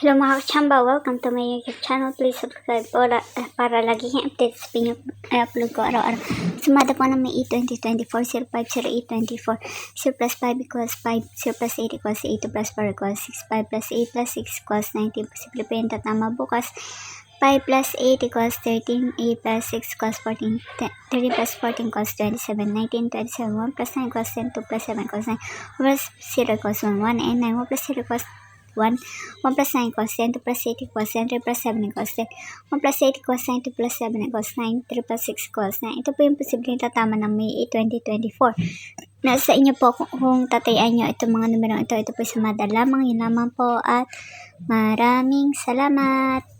Hello mga kachamba, welcome to my YouTube channel. Please subscribe para, para lagi yung update sa pinyong i-upload ko araw-araw. Sumada po ng may E E2024, 05, 0824, 0 plus 5 equals 5, 0 plus 8 equals 8, 2 plus 4 equals 6, 5 plus 8 plus 6 equals 19. Posible po yung tatama bukas. 5 plus 8 equals 13, 8 plus 6 equals 14, 13 plus 14 equals 27, 19, 27, 1 plus 9 equals 10, 2 plus 7 equals 9, 1 plus 0 equals 1, 1 and 9, 1 plus 0 equals 1, 1 plus 9 equals 10, 2 plus 8 equals 10, 3 plus 7 equals 10, 1 plus 8 equals 9, 2 plus 7 equals 9, 3 plus 6 equals 9. Ito po yung posibleng tatama ng May 8, 2024. Nasa inyo po kung, kung tatayan nyo itong mga numero ito. Ito po sa madal lamang. Yun lamang po at maraming salamat.